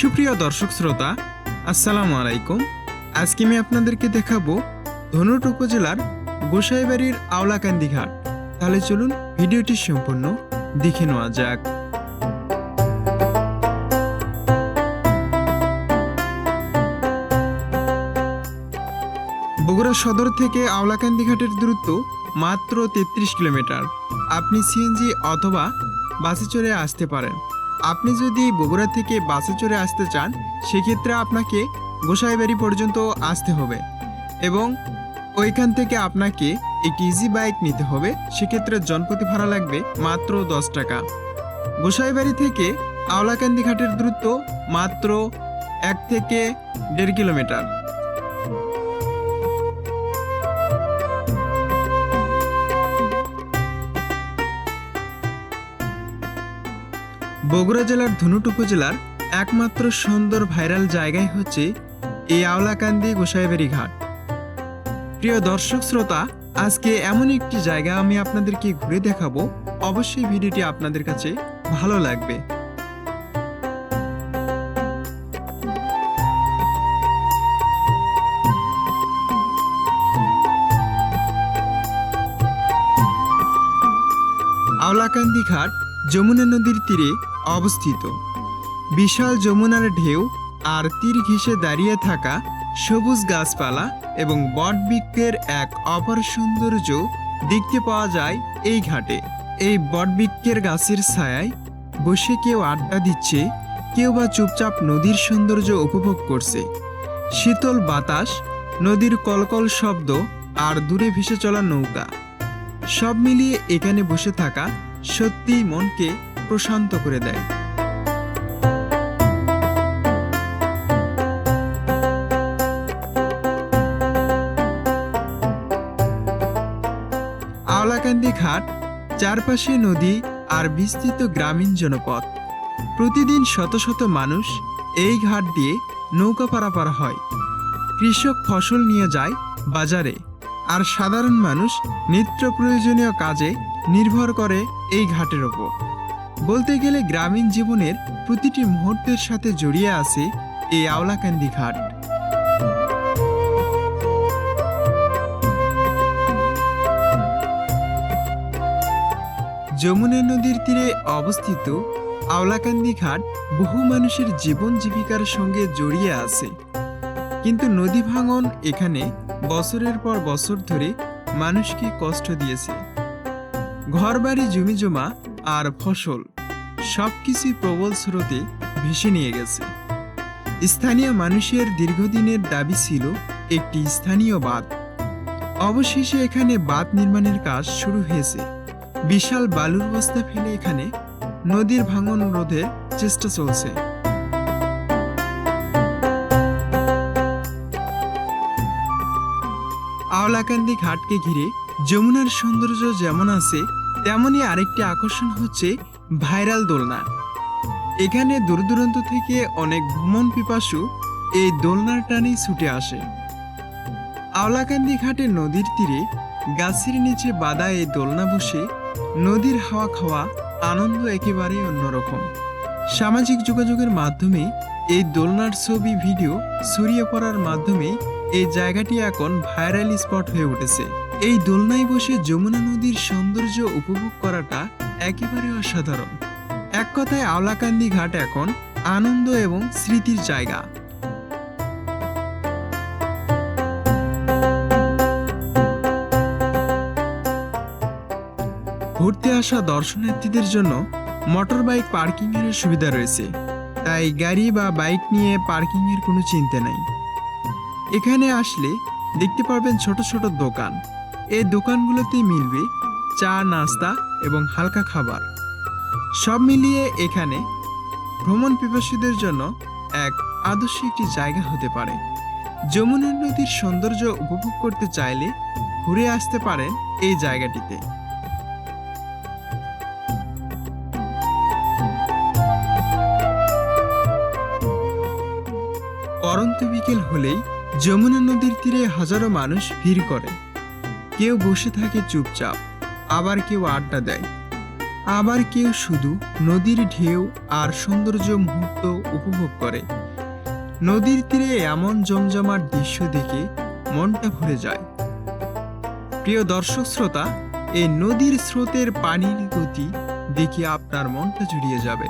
সুপ্রিয় দর্শক শ্রোতা, আসসালামু আলাইকুম। আজকে আমি আপনাদেরকে দেখাবো ধনুট উপজেলার গোসাইবাড়ির আওলাকান্দি ঘাট। তাহলে চলুন ভিডিওটি সম্পূর্ণ দেখে নেওয়া যাক। বগুড়া সদর থেকে আওলাকান্দি ঘাটের দূরত্ব মাত্র তেত্রিশ কিলোমিটার। আপনি সিএনজি অথবা বাসে চড়ে আসতে পারেন। আপনি যদি বগুড়া থেকে বাসে চড়ে আসতে চান, সেক্ষেত্রে আপনাকে গোসাইবাড়ি পর্যন্ত আসতে হবে এবং ওইখান থেকে আপনাকে একটি ইজি বাইক নিতে হবে। সেক্ষেত্রে জনপ্রতি ভাড়া লাগবে মাত্র দশ টাকা। গোসাইবাড়ি থেকে আওলাকান্দি ঘাটের দূরত্ব মাত্র এক থেকে দেড় কিলোমিটার। বগুড়া জেলার ধনুট উপজেলার একমাত্র সুন্দর ভাইরাল জায়গায় হচ্ছে এই আওলাকান্দি গোসাইবাড়ি ঘাট। প্রিয় দর্শক শ্রোতা, আজকে এমন একটি জায়গা আমি আপনাদেরকে ঘুরে দেখাবো। অবশ্যই ভিডিওটি আপনাদের কাছে ভালো লাগবে। আওলাকান্দি ঘাট যমুনা নদীর তীরে অবস্থিত। বিশাল যমুনার ঢেউ আর তীর ঘেঁষে দাঁড়িয়ে থাকা সবুজ গাছপালা এবং বটবৃক্ষের এক অপর সৌন্দর্য দেখতে পাওয়া যায় এই ঘাটে। এই বটবৃক্ষের গাছের ছায়ায় বসে কেউ আড্ডা দিচ্ছে, কেউ বা চুপচাপ নদীর সৌন্দর্য উপভোগ করছে। শীতল বাতাস, নদীর কলকল শব্দ আর দূরে ভেসে চলা নৌকা। সব মিলিয়ে এখানে বসে থাকা সত্যিই মনকে প্রশান্ত করে দেয়। আওলাকান্দি ঘাট, চারপাশে নদী আর বিস্তৃত গ্রামীণ জনপদ প্রতিদিন শত শত মানুষ এই ঘাট দিয়ে নৌকা পারাপার হয়। কৃষক ফসল নিয়ে যায় বাজারে আর সাধারণ মানুষ নিত্য প্রয়োজনীয় কাজে নির্ভর করে এই ঘাটের ওপর। বলতে গেলে গ্রামীণ জীবনের প্রতিটি মুহূর্তের সাথে জড়িয়ে আছে এই আওলাকান্দি ঘাট। যমুনা নদীর তীরে অবস্থিত আওলাকান্দি ঘাট বহু মানুষের জীবন জীবিকার সঙ্গে জড়িয়ে আছে। কিন্তু নদী ভাঙন এখানে বছরের পর বছর ধরে মানুষকে কষ্ট দিয়েছে। ঘরবাড়ি জমি জমা আর ফসল, সবকিছুই প্রবল স্রোতে ভেসে নিয়ে গেছে। স্থানীয় মানুষের দীর্ঘদিনের দাবি ছিল একটি স্থানীয় বাঁধ। অবশেষে এখানে বাঁধ নির্মাণের কাজ শুরু হয়েছে। বিশাল বালুর বস্তা ফেলে এখানে নদীর ভাঙন রোধের চেষ্টা চলছে। আওলাকান্দি ঘাটকে ঘিরে যমুনার সৌন্দর্য যেমন আছে তেমনই আরেকটি আকর্ষণ হচ্ছে ভাইরাল দোলনা। এখানে দূর দূরান্ত থেকে অনেক ভ্রমণ পিপাসু এই দোলনার টানেই ছুটে আসে। আওলাকান্দি ঘাটে নদীর তীরে, গাছের নিচে বাঁধা এই দোলনা বসে নদীর হাওয়া খাওয়া, আনন্দ একেবারেই অন্যরকম। সামাজিক যোগাযোগের মাধ্যমে এই দোলনার ছবি, ভিডিও ছড়িয়ে পড়ার মাধ্যমে এই জায়গাটি এখন ভাইরাল স্পট হয়ে উঠেছে। এই দোলনায় বসে যমুনা নদীর সৌন্দর্য উপভোগ করাটা একেবারে অসাধারণ। এক কথায় আওলাকান্দি ঘাট এখন আনন্দ এবং স্মৃতির জায়গা। ঘুরতে আসা দর্শনার্থীদের জন্য মোটর বাইক পার্কিং এর সুবিধা রয়েছে। তাই গাড়ি বা বাইক নিয়ে পার্কিং এর কোনো চিন্তা নেই। এখানে আসলে দেখতে পারবেন ছোট ছোট দোকান। এই দোকানগুলোতেই মিলবে চা, নাস্তা এবং হালকা খাবার। সব মিলিয়ে এখানে ভ্রমণ পিপাসীদের জন্য এক আদর্শ একটি জায়গা হতে পারে। যমুনা নদীর সৌন্দর্য উপভোগ করতে চাইলে ঘুরে আসতে পারেন এই জায়গাটিতে। পরন্ত বিকেল হলেই যমুনা নদীর তীরে হাজারো মানুষ ভিড় করে। কেউ বসে থাকে চুপচাপ, আবার কেউ আড্ডা দেয়। আবার কেউ শুধু নদীর ঢেউ আর সৌন্দর্য মুহূর্ত উপভোগ করে। নদীর তীরে এমন জমজমাট দৃশ্য দেখে মনটা ভরে যায়। প্রিয় দর্শক শ্রোতা, এই নদীর স্রোতের পানির গতি দেখে আপনার মনটা জুড়িয়ে যাবে।